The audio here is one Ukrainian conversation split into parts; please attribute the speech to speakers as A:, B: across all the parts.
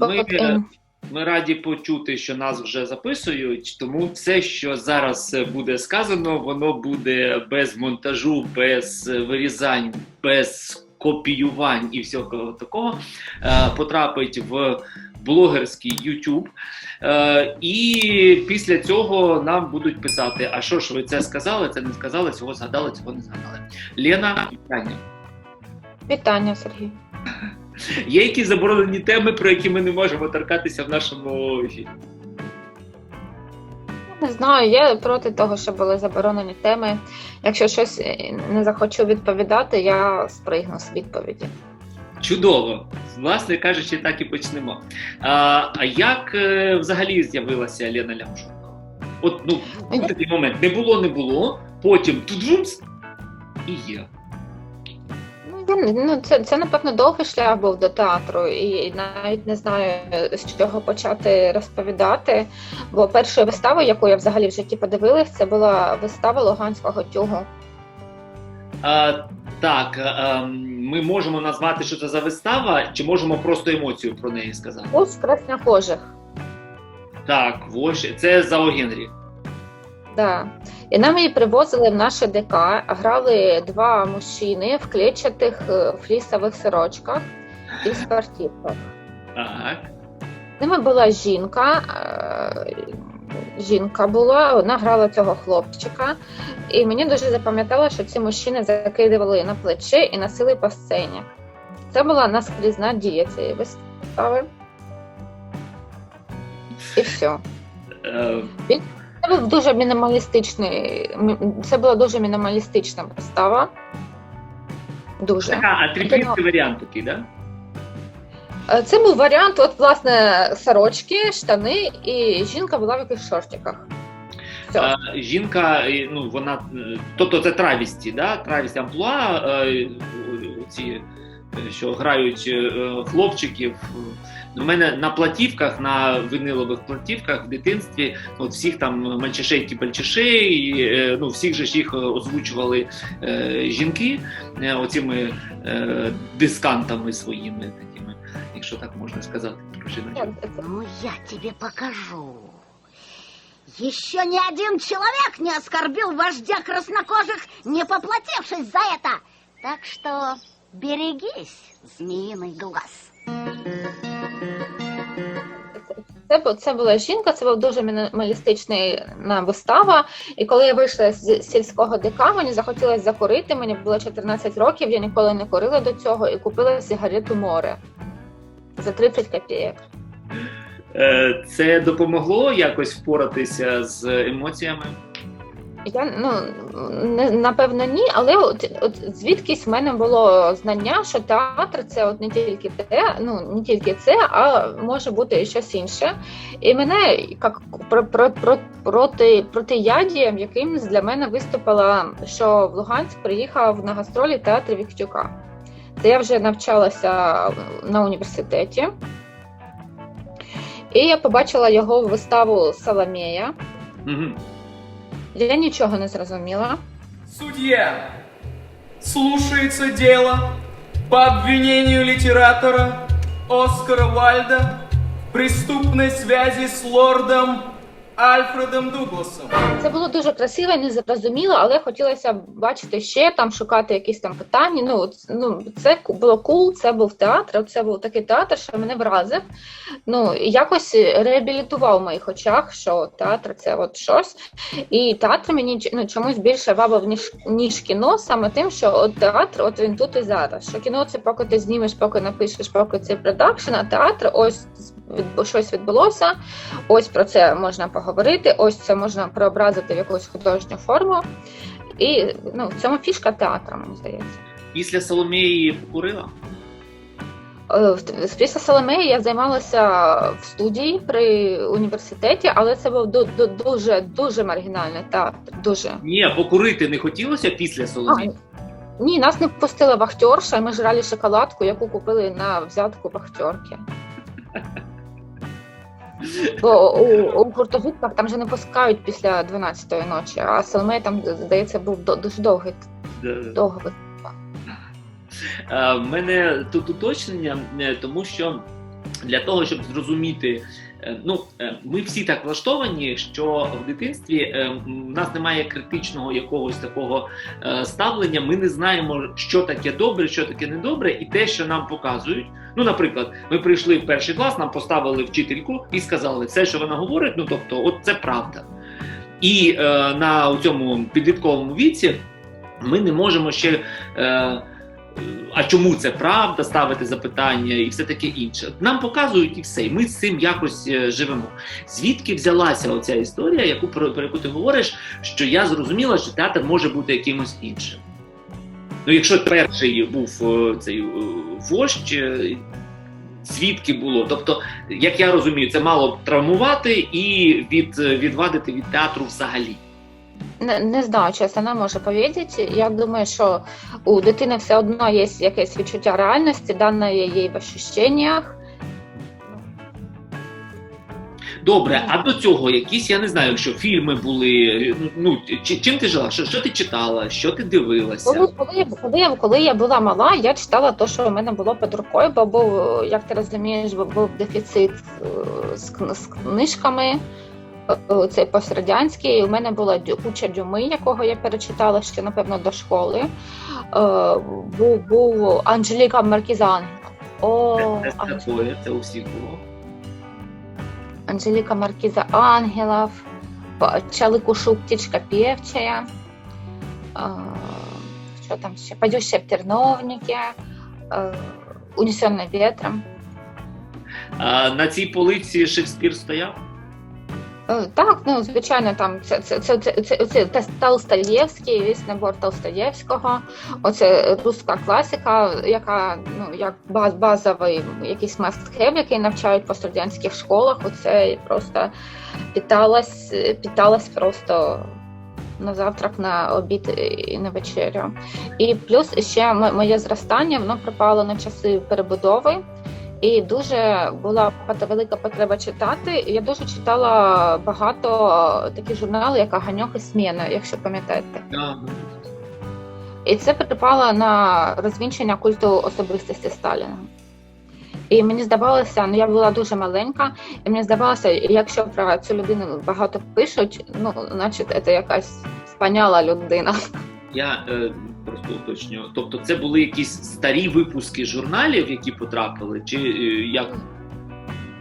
A: Ми,
B: е,
A: ми раді почути, що нас вже записують, тому все, що зараз буде сказано, воно буде без монтажу, без вирізань, без копіювань і всього такого. Е, потрапить в блогерський YouTube. Е, і після цього нам будуть писати: а що ж ви це сказали, це не сказали, цього згадали, цього не згадали. Лена, питання.
B: Вітання, Сергій.
A: Є якісь заборонені теми, про які ми не можемо торкатися в нашому ефірі?
B: Не знаю, я проти того, що були заборонені теми. Якщо щось е, не захочу відповідати, я спригну з відповіді.
A: Чудово, власне кажучи, так і почнемо. А, а як е, взагалі з'явилася Лена Лямшенко? От ну такий момент: не було, не було, потім туджумс і є.
B: Ну, це, це, напевно, довгий шлях був до театру, і навіть не знаю, з чого почати розповідати. Бо першою виставою, яку я взагалі в житті подивилась, це була вистава Луганського тюгу.
A: А, так, а, ем, ми можемо назвати, що це за вистава, чи можемо просто емоцію про неї сказати?
B: Ось краснохожих.
A: Так, ось це за Генрі.
B: Да. І нам її привозили в наше ДК, грали два мужчини в клетчатих е, флісових сорочках і спортивках.
A: Так.
B: З ними була жінка. е, Жінка була, вона грала цього хлопчика, і мені дуже запам'ятало, що ці мужчини закидували на плече і носили по сцені. Це була наскрізна дія цієї вистави. І все. Це був дуже мінімалістичний. Це була дуже мінімалістична вистава. Дуже.
A: така атрибутний варіант такий, да?
B: Е, Це був варіант, от, власне, сорочки, штани, і жінка була в якихось шортиках.
A: Е, жінка, ну вона, е, тобто це травісті, да? травість амплуа, е, ці, що грають хлопчиків. У мене на платівках, на винилових платівках в дитинстві, от всіх там мальчишей бальчишей, е, ну всіх же ж їх озвучували е, жінки е, оцими е, дискантами своїми такими, якщо так можна сказати, про.
C: Ну, я тебе покажу. Еще ни один человек не оскорбил вождя краснокожих, не поплатившись за это. Так что берегись, змеиный глаз.
B: Це, це була жінка, це була дуже мінімалістична вистава. І коли я вийшла з сільського ДК, мені захотілося закурити. Мені було 14 років, я ніколи не курила до цього і купила сигарету море за 30 копійок.
A: Е, Це допомогло якось впоратися з емоціями?
B: Я ну не напевно ні, але от, от звідкись в мене було знання, що театр це от не тільки те, ну не тільки це, а може бути і щось інше. І мене як про, про, про, проти протиядієм якимсь для мене виступила, що в Луганськ приїхав на гастролі театр Віктюка. Це я вже навчалася на університеті. І я побачила його виставу Соломея.
A: Угу.
B: Я нічого не зрозуміла.
D: Судья, слушается дело по обвинению литератора Оскара Вальда в преступной связи с лордом Альфредом Дугласом.
B: Це було дуже красиво незрозуміло, але хотілося бачити ще там, шукати якісь там питання. Ну, ну це було кул, це був театр. Це був такий театр, що мене вразив. Ну якось реабілітував в моїх очах, що театр це от щось. І театр мені ну, чомусь більше вабив ніж ніж кіно, саме тим, що от театр, от він тут і зараз. Що кіно це поки ти знімеш, поки напишеш, поки це продакшн, а театр ось відбу- щось відбулося. Ось про це можна поговорити, ось це можна преобразити в якусь художню форму. І ну, в цьому фішка театру, мені здається.
A: Після Соломії покурила?
B: Е, Після Соломеї я займалася в студії при університеті, але це був ду- ду- дуже дуже маргінальний театр. Дуже
A: Ні, покурити не хотілося після Соломії.
B: А, ні, нас не впустила вахтерша, ми жрали шоколадку, яку купили на взятку вахтерки. Бо у, у гуртожитках там же не пускають після 12-ї ночі, а Соломея там, здається, був до- дуже довгий довгий.
A: Е, В мене тут уточнення, е, тому що для того, щоб зрозуміти. Е, Ну, е, ми всі так влаштовані, що в дитинстві е, в нас немає критичного якогось такого ставлення. Ми не знаємо, що таке добре, що таке недобре, і те, що нам показують. Ну, наприклад, ми прийшли в перший клас, нам поставили вчительку і сказали, все, що вона говорить, ну тобто, от це правда. І е, на цьому підлітковому віці ми не можемо ще. Е, а чому це правда, ставити запитання і все таке інше. Нам показують і все, і ми з цим якось е, живемо. Звідки взялася оця історія, яку про, яку ти говориш, що я зрозуміла, що театр може бути якимось іншим. Ну, якщо перший був е, цей е, вождь, е, звідки було? Тобто, як я розумію, це мало травмувати і від, відвадити від театру взагалі.
B: Не, не знаю, чесно, не можу повідати. Я думаю, що у дитини все одно є якесь відчуття реальності, дане їй в ощущеннях.
A: Добре, а до цього якісь, я не знаю, якщо фільми були. Ну чи- чим ти жила? Що, що ти читала? Що ти дивилася?
B: Коли, коли, я, коли, я, коли я була мала, я читала те, що в мене було під рукою, бо був, як ти розумієш, був дефіцит е, з, з книжками. Е, Цей пострадянський, у мене була куча дюми, якого я перечитала ще, напевно, до школи. Е, був, був Анжеліка Маркізан. О,
A: Це, це
B: Анж-
A: було.
B: Анжелика Маркиза Ангелов, П- Чалыкушу птичка певчая, а, там еще, Падющая в терновнике, а, Унесенная.
A: А, на цій полиці Шекспір стояв.
B: Е, Так, ну звичайно, там це це, це, це, це, Толстоєвський, весь набор Толстоєвського. Оце руська класика, яка ну як баз, базовий якийсь must-have, який навчають по студентських школах. Оце просто питалась, питалась просто на завтрак, на обід і на вечерю. І плюс ще моє зростання воно припало на часи перебудови. І дуже була велика потреба читати. Я дуже читала багато такі журнали, як Ганьок і Сміна, якщо пам'ятаєте. І це припало на розвінчення культу особистості Сталіна. І мені здавалося, ну я була дуже маленька, і мені здавалося, якщо про цю людину багато пишуть, ну, значить, це якась спаняла людина.
A: Я е, просто уточню. Тобто, це були якісь старі випуски журналів, які потрапили, чи е, як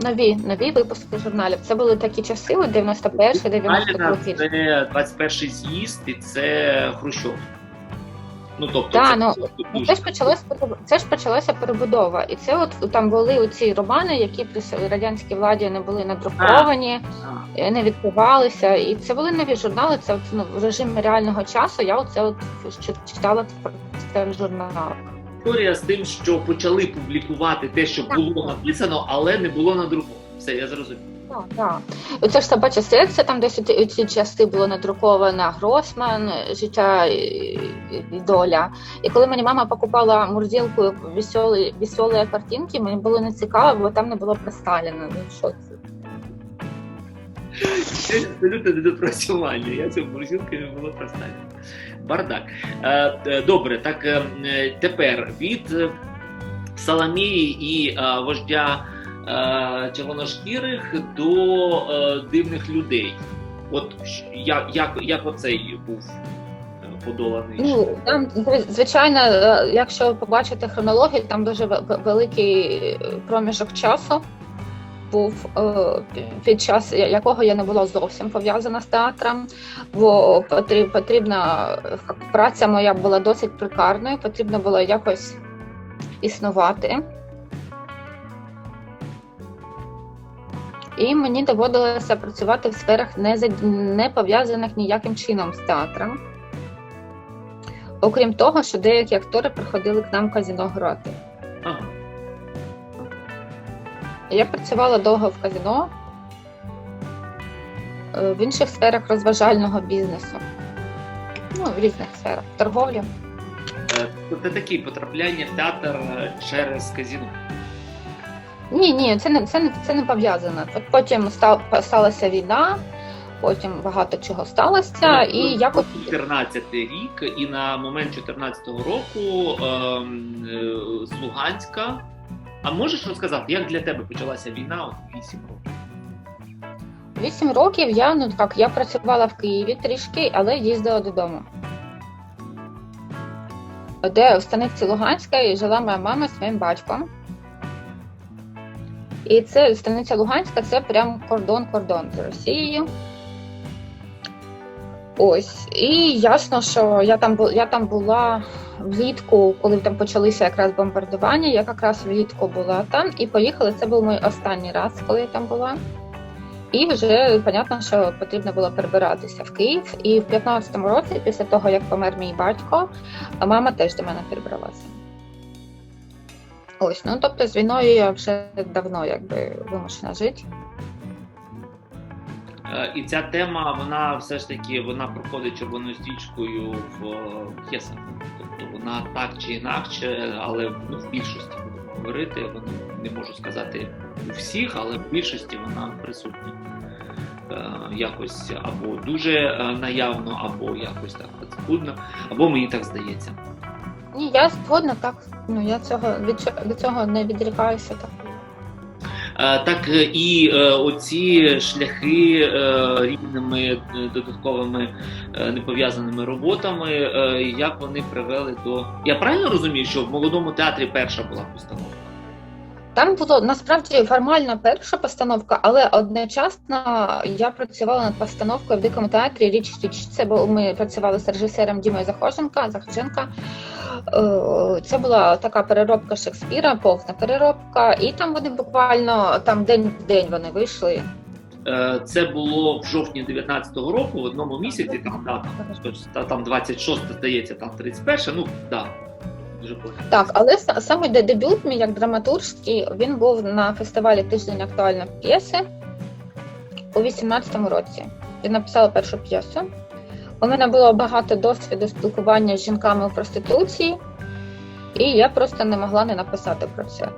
B: Нові, нові випуски журналів. Це були такі часи, от 91
A: Сталіна
B: 92
A: це 21 з'їзд і це Хрущов. Ну тобто,
B: Да,
A: це,
B: ну,
A: дуже-
B: Ну, це ж почалося це ж почалася перебудова, і це от там були оці романи, які при радянській владі не були надруковані,
A: А,
B: е, не відкривалися. І це були нові журнали. Це от, ну, в режимі реального часу. Я оце от читала це в
A: історія з тим, що почали публікувати те, що було написано, але не було надруковано. Все, я зрозумів.
B: Так, так. Оце ж собача серце, там десь у ці часи було надруковано Гросман, життя і, доля. І коли мені мама покупала мурзилку веселі, веселі картинки, мені було не цікаво, бо там не було про Сталіна. Ну що це?
A: Це абсолютно недопрацювання. Я цього морозилки не було представити. Бардак. Е, е, добре, так е, тепер від Саламії і вождя червоношкірих до е, дивних людей. От як, як, як оцей був е, подоланий?
B: Ну, там, звичайно, е, якщо побачити хронологію, там дуже ве- ве- великий е, проміжок часу був, е, під час якого я не була зовсім пов'язана з театром, бо потрібна е, праця моя була досить прикарною, потрібно було якось існувати. І мені доводилося працювати в сферах не, за- не пов'язаних ніяким чином з театром. Окрім того, що деякі актори приходили к нам в казино грати.
A: Ага.
B: Я працювала довго в казино, е, в інших сферах розважального бізнесу. Ну, в різних сферах. Торговлі.
A: Це такі потрапляння в театр е, через казіно.
B: Ні, ні, це не це не це не пов'язано. Потім став сталася війна, потім багато чого сталося, і якось
A: 14 рік, і на момент 14-го року ем, е, з Луганська А можеш розказати, як для тебе почалася війна от 8 років?
B: Вісім років я ну так, я працювала в Києві трішки, але їздила додому. Де в станиці Луганська жила моя мама зі своїм батьком. І це станиця Луганська це прям кордон-кордон з Росією. Ось. І ясно, що я там, я там була влітку, коли там почалися якраз бомбардування. Я якраз влітку була там і поїхали. Це був мій останній раз, коли я там була. І вже понятно, що потрібно було перебиратися в Київ. І в 15-му році, після того як помер мій батько, мама теж до мене перебралася. Ось, ну тобто з війною я вже давно якби вимушена жити.
A: Е, І ця тема, вона все ж таки вона проходить червоною стрічкою в е, п'єсах. Тобто вона так чи інакше, але ну, в більшості будемо говорити. Не можу сказати у всіх, але в більшості вона присутня. Е, Якось або дуже наявно, або якось так подспудно, або мені так здається.
B: Ні, я згодна так. Ну я цього від, цього- від цього не відрікаюся так.
A: Е, Так е, і е, оці шляхи е, різними додатковими е, непов'язаними роботами, е, як вони привели до. Я правильно розумію, що в молодому театрі перша була постановка?
B: Там було насправді формальна перша постановка, але одночасно я працювала над постановкою в дикому театрі Річ Річ. Це бо ми працювали з режисером Дімою Захоженка, Захоженка. Е, Це була така переробка Шекспіра, повна переробка, і там вони буквально там день в день вони вийшли.
A: Е, Це було в жовтні 19-го року, в одному місяці, там дата, та- там 26, здається, там 31, ну так, да, дуже.
B: Так, але саме де- дебют мій як драматургський він був на фестивалі Тиждень актуальної п'єси у 18-му році. Я написала першу п'єсу. У мене було багато досвіду спілкування з жінками у проституції, і я просто не могла не написати про це.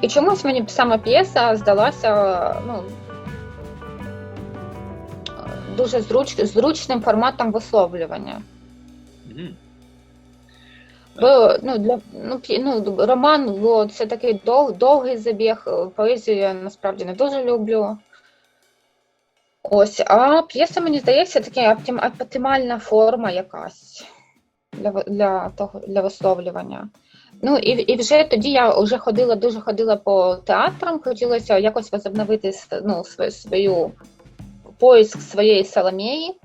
B: І чомусь мені сама п'єса здалася ну, дуже зруч, зручним форматом висловлювання. Бо ну для ну, ну роман, бо це такий дов, довгий забіг. е, Поезію я насправді не дуже люблю. Ось, а п'єса, мені здається, така оптим, оптимальна форма якась для, для того для висловлювання. Ну і, і вже тоді я вже ходила, дуже ходила по театрам, хотілося якось возобновити ну, свою, свою поиск своєї Соломії.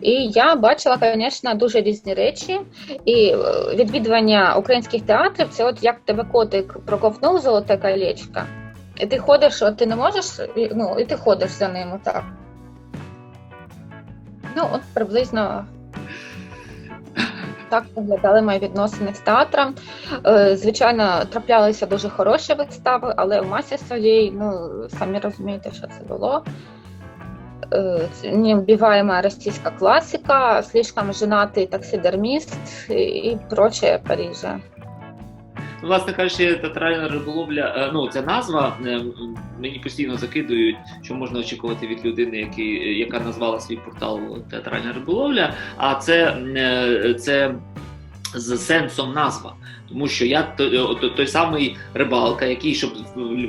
B: І я бачила, звісно, дуже різні речі. І е, відвідування українських театрів це от як тебе котик проковтнув золоте колечко, і ти ходиш, от ти не можеш, ну, і ти ходиш за ним так. Ну, от приблизно так виглядали мої відносини з театром. Е, Звичайно, траплялися дуже хороші вистави, але в масі своїй, ну, самі розумієте, що це було. Э, неубиваемая российская классика, слишком женатый таксидермист и прочее Парижа.
A: Власне кажучи, театральна риболовля, е, ну ця назва е, мені постійно закидують, що можна очікувати від людини, який, яка назвала свій портал театральна риболовля. А це, е, це з сенсом назва. Тому що я той, самий рибалка, який, щоб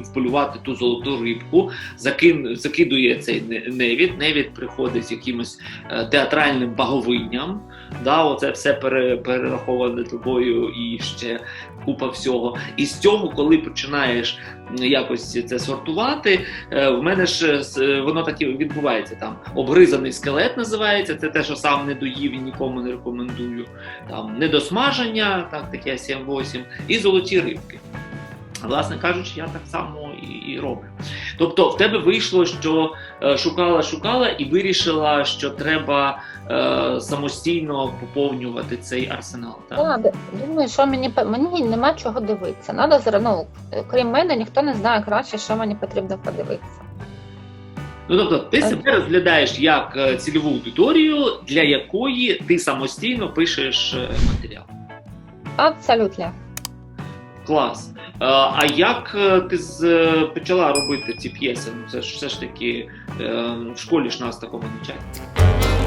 A: вполювати ту золоту рибку, закин, закидує цей не- невід. Невід приходить з якимось е, театральним баговинням. Да, оце все пере, перераховане тобою і ще купа всього. І з цього, коли починаєш якось це сортувати, е, в мене ж е, е, воно так і відбувається. Там обгризаний скелет називається. Це те, що сам не доїв і нікому не рекомендую. Там недосмаження, так таке 7-8, і золоті рибки. Власне кажучи, я так само і, і роблю. Тобто, в тебе вийшло, що е, шукала, шукала і вирішила, що треба е, самостійно поповнювати цей арсенал. Так?
B: Я думаю, що мені мені нема чого дивитися. Надо ну, крім мене, ніхто не знає краще, що мені потрібно подивитися.
A: Ну тобто, ти себе розглядаєш як е, цільову аудиторію, для якої ти самостійно пишеш е, матеріал.
B: Абсолютно.
A: Клас. Е, А як е, ти е, почала робити ці п'єси? Ну це ж все ж таки в школі ж нас такого навчають.